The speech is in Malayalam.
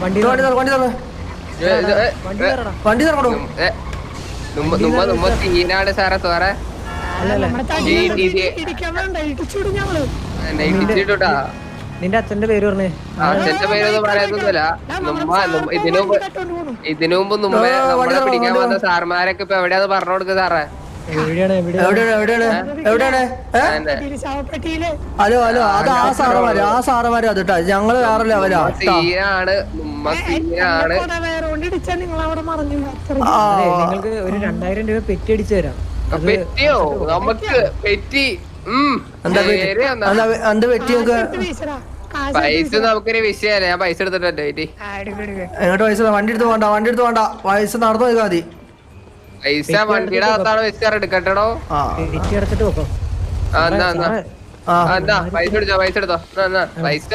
വണ്ടി വണ്ടി തുറക്കണോ സാറേ നിന്റെ അച്ഛന്റെ പേര് പറഞ്ഞേ അച്ഛന്റെ പേരൊന്നും ഇതിനു ഇതിനു മുമ്പ് നുമ്മ നമ്മളെ പിടിക്കാൻ വന്ന സാർമാരൊക്കെ ഇപ്പൊ എവിടെയാന്ന് പറഞ്ഞു കൊടുക്കുക സാറേ ഹലോ ഹലോ അത് ആ സാറന്മാര് ആ സാറന്മാര് അത് കേട്ടാ ഞങ്ങൾ വേറെ ലെവലാ കേട്ടോ സീനാണ് നുമ്മ വേറെ കൊണ്ട് ഇടിച്ചാ നിങ്ങൾ അവിടെ മറഞ്ഞു നിങ്ങൾക്ക് ഒരു രണ്ടായിരം രൂപ പെറ്റി അടിച്ചു തരാം. പെറ്റിയോ? നമുക്ക് പെറ്റി എന്താ കാശ് പൈസ നമുക്കൊരു വിഷയല്ലേ ഞാൻ പൈസ എടുത്തിട്ടുണ്ട്. എങ്ങോട്ട് പൈസ? വണ്ടി എടുത്ത് പോണ്ട വണ്ടി എടുത്ത് പോണ്ട. പൈസ നടന്നു പോയി മതി. പൈസ വണ്ടിയുടെ അകത്താണ് വെച്ചാർ എടുക്കട്ടോ പൈസ എടുത്തോ പൈസ എടുത്തോ. പൈസ